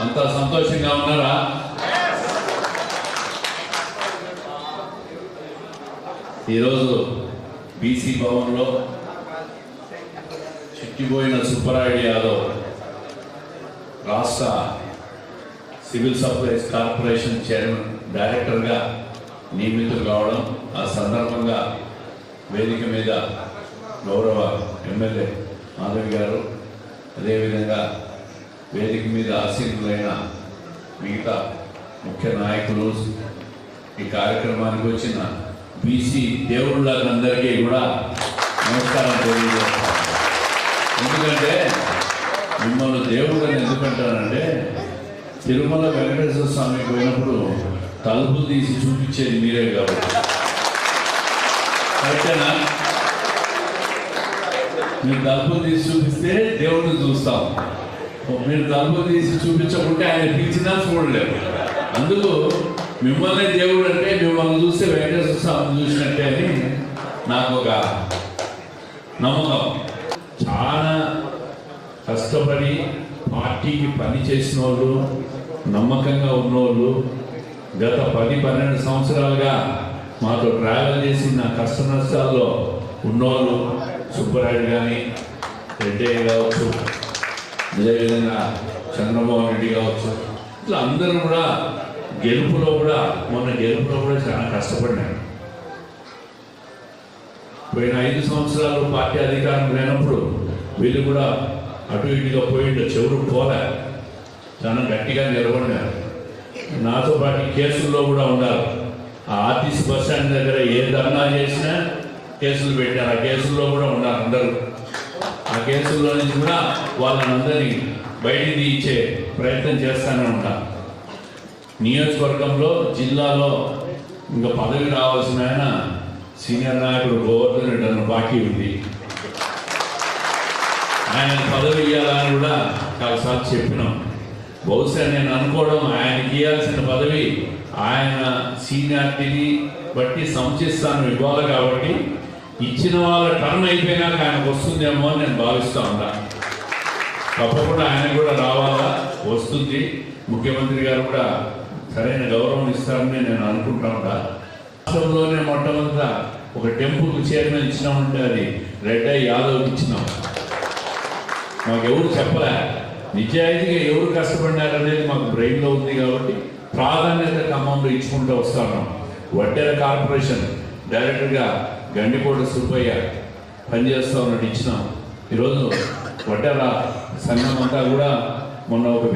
అంత సంతోషంగా ఉన్నారా? ఈరోజు బీసీ భవన్లో చిక్కిపోయిన సుబ్బరాయుడు యాదవ్ రాష్ట్ర సివిల్ సప్లైస్ కార్పొరేషన్ చైర్మన్ డైరెక్టర్గా నియమితులు కావడం ఆ సందర్భంగా వేదిక మీద గౌరవ ఎమ్మెల్యే మాధవి గారు అదేవిధంగా వేదిక మీద ఆసీనులైన మిగతా ముఖ్య నాయకులు ఈ కార్యక్రమానికి వచ్చిన బీసీ దేవుళ్ళందరికీ కూడా నమస్కారం తెలియజేస్తాను. ఎందుకంటే మిమ్మల్ని దేవుడు అని ఎందుకంటానంటే తిరుమల వెంకటేశ్వర స్వామికి పోయినప్పుడు తలుపు తీసి చూపించేది మీరే కాబట్టి. కరెక్టేనా మీరు తలుపు తీసి చూపిస్తే దేవుడిని చూస్తాం. మీరు తలుపు తీసి చూపించకుంటే ఆయన పిలిచినా చూడలేదు. అందుకు మిమ్మల్ని దేవుడు అంటే మిమ్మల్ని చూస్తే వెంకటేశ్వర స్వామిని చూసినట్టే అని నాకు ఒక నమ్మకం. చాలా కష్టపడి పార్టీకి పని చేసిన వాళ్ళు నమ్మకంగా ఉన్నోళ్ళు గత పది పన్నెండు సంవత్సరాలుగా మాతో ట్రావెల్ చేసి నా కష్ట నష్టాల్లో ఉన్నోళ్ళు సుబ్బరాయుడు కానీ రెడ్డయ్య కావచ్చు అదేవిధంగా చంద్రబాబు రెడ్డి కావచ్చు. ఇట్లా అందరూ కూడా గెలుపులో కూడా మొన్న గెలుపులో కూడా చాలా కష్టపడినారు పోయిన ఐదు సంవత్సరాలు పార్టీ అధికారం లేనప్పుడు వీళ్ళు కూడా అటు ఇటుగా పోయిండు చెవులు పోలే. చాలా గట్టిగా నిలబడినారు నాతో పాటు కేసుల్లో కూడా ఉన్నారు. ఆ ఆర్టీసీ బస్ స్టాండ్ దగ్గర ఏ ధర్నా చేసినా కేసులు పెట్టారు. ఆ కేసుల్లో కూడా ఉన్నారు అందరూ. ఆ కేసుల్లో నుంచి కూడా వాళ్ళని అందరినీ బయటికి తీయించే ప్రయత్నం చేస్తూనే ఉంటా. నియోజకవర్గంలో జిల్లాలో ఇంకా పదవి రావాల్సిన ఆయన సీనియర్ నాయకుడు గోవర్ధన్ రెడ్డి అన్న బాకీ ఉంది. ఆయన పదవి ఇవ్వాలని కూడా చాలాసార్లు చెప్పినాం. బహుశా నేను అనుకోవడం ఆయనకి ఇవ్వాల్సిన పదవి ఆయన సీనియారిటీని బట్టి సంచిస్తాను ఇవ్వాలి కాబట్టి ఇచ్చిన వాళ్ళ టర్న్ అయిపోయినాక ఆయనకు వస్తుందేమో అని నేను భావిస్తా ఉన్నా తప్పకుండా ఆయన కూడా రావాలా? వస్తుంది. ముఖ్యమంత్రి గారు కూడా సరైన గౌరవం ఇస్తారని నేను అనుకుంటా ఉంటా. రాష్ట్రంలోనే మొట్టమొదట ఒక టెంపుల్ చైర్మన్ ఇచ్చినామంటే అది రెడ్డ యాదవ్ ఇచ్చినాం. మాకు ఎవరు చెప్పలే. నిజాయితీగా ఎవరు కష్టపడినారనేది మాకు బ్రెయిన్లో ఉంది కాబట్టి ప్రాధాన్యత ఖమ్మంలో ఇచ్చుకుంటూ వస్తాను వడ్డెర కార్పొరేషన్ డైరెక్టర్గా గండికోట సుబ్బయ్య పనిచేస్తా ఉన్నట్టు ఇచ్చినాం. ఈరోజు వడ్డల సంఘం అంతా కూడా మొన్న ఒక